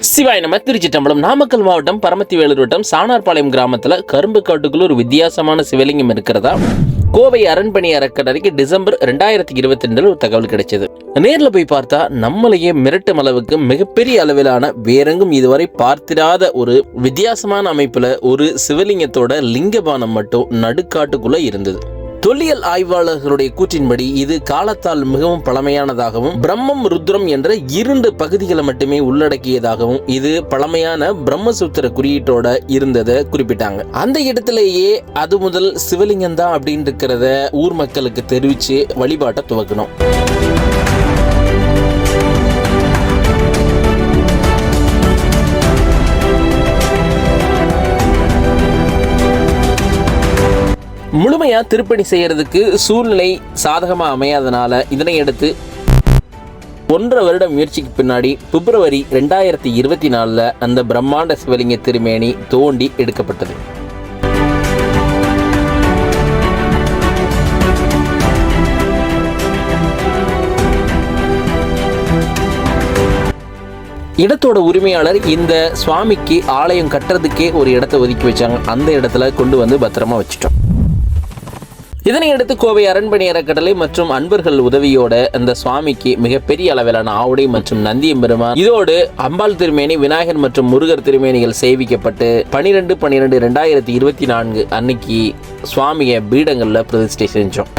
சிவாய் நம்ம திருச்சிட்டம்பலம் நாமக்கல் மாவட்டம் பரமத்தி வேலூர் வட்டம் சாணார்பாளையம் கிராமத்தில் கரும்பு காட்டுக்குள்ள ஒரு வித்தியாசமான சிவலிங்கம் இருக்கிறதா? கோவை அரண்மனை அறக்கட்டளைக்கு டிசம்பர் ரெண்டாயிரத்தி இருபத்தி ரெண்டில் ஒரு தகவல் கிடைச்சது. நேரில் போய் பார்த்தா நம்மளையே மிரட்டும் அளவுக்கு மிகப்பெரிய அளவிலான வேறெங்கும் இதுவரை பார்த்திராத ஒரு வித்தியாசமான அமைப்பில் ஒரு சிவலிங்கத்தோட லிங்கபானம் மட்டும் நடுக்காட்டுக்குள்ளே இருந்தது. தொல்லியல் ஆய்வாளர்களுடைய கூற்றின்படி இது காலத்தால் மிகவும் பழமையானதாகவும் பிரம்மம் ருத்ரம் என்ற இரண்டு பகுதிகளை மட்டுமே உள்ளடக்கியதாகவும் இது பழமையான பிரம்மசூத்திர குறியீட்டோட இருந்ததை குறிப்பிட்டாங்க. அந்த இடத்திலேயே அது முதல் சிவலிங்கம் தான் அப்படின்னு இருக்கிறத ஊர் மக்களுக்கு தெரிவிச்சு வழிபாட்டை துவக்கணும். முழுமையாக திருப்பணி செய்யறதுக்கு சூழ்நிலை சாதகமாக அமையாதனால இதனை அடுத்து ஒன்றரை வருட முயற்சிக்கு பின்னாடி பிப்ரவரி ரெண்டாயிரத்தி இருபத்தி நாலில் அந்த பிரம்மாண்ட சிவலிங்க திருமேனி தோண்டி எடுக்கப்பட்டது. இடத்தோட உரிமையாளர் இந்த சுவாமிக்கு ஆலயம் கட்டுறதுக்கே ஒரு இடத்தை ஒதுக்கி வச்சாங்க. அந்த இடத்துல கொண்டு வந்து பத்திரமா வச்சுட்டோம். இதனையடுத்து கோவை அரண்மனை அறக்கட்டளை மற்றும் அன்பர்கள் உதவியோட அந்த சுவாமிக்கு மிகப்பெரிய அளவிலான ஆவுடை மற்றும் நந்தியம் பெருமான் இதோடு அம்பாள் திருமேனி விநாயகர் மற்றும் முருகர் திருமேனிகள் சேவிக்கப்பட்டு பனிரெண்டு பனிரெண்டு ரெண்டாயிரத்தி இருபத்தி நான்கு அன்னைக்கு சுவாமியை பீடங்களில் பிரதிஷ்டை செஞ்சோம்.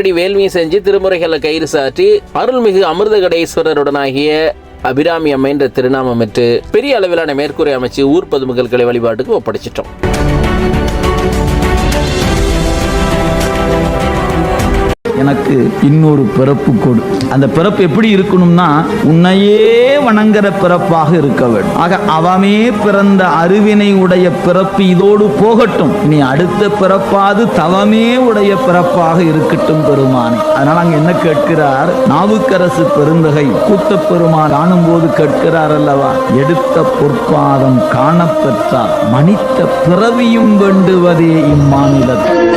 தமிழ் முறைப்படி செஞ்சு திருமுறைகளை கயிறு சாற்றி அருள்மிகு அமிர்தகடேஸ்வரருடனாகிய அபிராமி என்ற திருநாமம் பெற்று பெரிய அளவிலான மேற்கூரை அமைச்சு ஊர் பொதுமக்கள் வழிபாட்டுக்கு ஒப்படைச்சிட்டோம். எனக்கு இன்னொரு பிறப்பு கொடு. அந்த பிறப்பு எப்படி இருக்கணும்னா உன்னையே வணங்குற பிறப்பாக இருக்க வேண்டும். ஆக அவமே பிறந்த அருவினை உடைய பிறப்பு இதோடு போகட்டும். நீ அடுத்த பிறப்பாது தவமே உடைய பிறப்பாக இருக்கட்டும் பெருமான். அதனால அங்க என்ன கேட்கிறார்? நாவுக்கரசு பெருந்தகை கூத்த பெருமான் காணும்போது கேட்கிறார் அல்லவா? எடுத்த பொற்பாதம் காணப்பெற்றார் மனித்த பிறவியும் வேண்டுவதே இம்மாநிலத்தில்.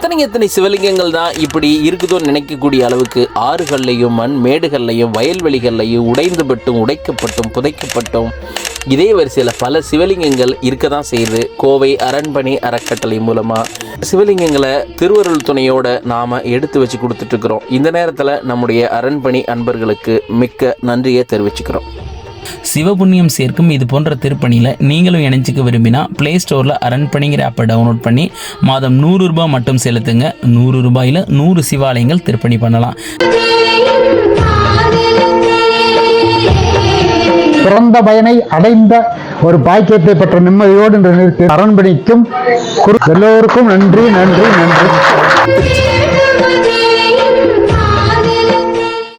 எத்தனை எத்தனை சிவலிங்கங்கள் தான் இப்படி இருக்குதோன்னு நினைக்கக்கூடிய அளவுக்கு ஆறுகள்லையும் மண் மேடுகள்லையும் வயல்வெளிகள்லையும் உடைந்து பட்டும் உடைக்கப்பட்டும் புதைக்கப்பட்டும். இதே வரிசையில் பல சிவலிங்கங்கள் இருக்க தான் செய்யுது. கோவை அரண்மனை அறக்கட்டளை மூலமாக சிவலிங்கங்களை திருவருள் துணையோட நாம் எடுத்து வச்சு கொடுத்துட்ருக்குறோம் இந்த நேரத்தில் நம்முடைய அரண்மனை அன்பர்களுக்கு மிக்க நன்றியை தெரிவிச்சுக்கிறோம். சிவபுண்ணியம் சேர்க்கும் இது போன்ற திருப்பணியில் நீங்களும் இணைஞ்சிக்க விரும்பினா ப்ளே ஸ்டோரில் அரண்பணிங்கிற ஆப்பை டவுன்லோட் பண்ணி மாதம் நூறு ரூபாய் மட்டும் செலுத்துங்க. நூறு ரூபாயில் நூறு சிவாலயங்கள் திருப்பணி பண்ணலாம். பிறந்த பயனை அடைந்த ஒரு பாக்கியத்தை பெற்ற நிம்மதியோடு இன்று நிற்கிற எல்லோருக்கும் நன்றி நன்றி நன்றி.